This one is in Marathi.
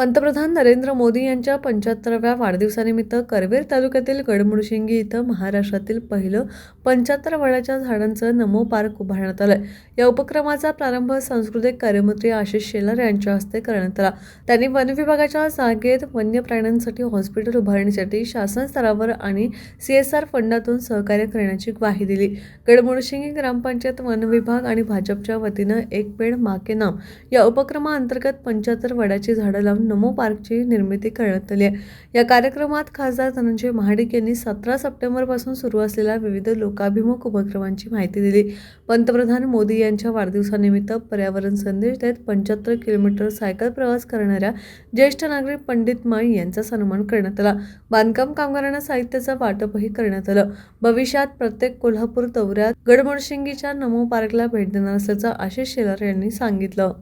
पंतप्रधान नरेंद्र मोदी यांच्या पंच्याहत्तराव्या वाढदिवसानिमित्त करवीर तालुक्यातील गडमुडशिंगी इथं महाराष्ट्रातील पहिलं पंच्याहत्तर वडाच्या झाडांचं नमो पार्क उभारण्यात आलं या उपक्रमाचा प्रारंभ सांस्कृतिक कार्यमंत्री आशिष शेलार यांच्या हस्ते करण्यात आला. त्यांनी वन विभागाच्या जागेत वन्य प्राण्यांसाठी हॉस्पिटल उभारण्यासाठी शासन स्तरावर आणि सी एस आर फंडातून सहकार्य करण्याची ग्वाही दिली. गडमुडशिंगी ग्रामपंचायत वन विभाग आणि भाजपच्या वतीनं एक पेड माके नाम या उपक्रमाअंतर्गत पंच्याहत्तर वडाची झाडं लावून नमो पार्कची निर्मिती करण्यात आली आहे. या कार्यक्रमात खासदार धनंजय महाडिक यांनी सतरा सप्टेंबरपासून सुरू असलेल्या विविध लोकाभिमुख उपक्रमांची माहिती दिली. पंतप्रधान मोदी यांच्या वाढदिवसानिमित्त पर्यावरण संदेश देत पंच्याहत्तर किलोमीटर सायकल प्रवास करणाऱ्या ज्येष्ठ नागरिक पंडित माई यांचा सन्मान करण्यात आला. बांधकाम कामगारांना साहित्याचं वाटपही करण्यात आलं. भविष्यात प्रत्येक कोल्हापूर दौऱ्यात गडमडशिंगीच्या नमो पार्कला भेट देणार असल्याचं आशिष शेलार यांनी सांगितलं.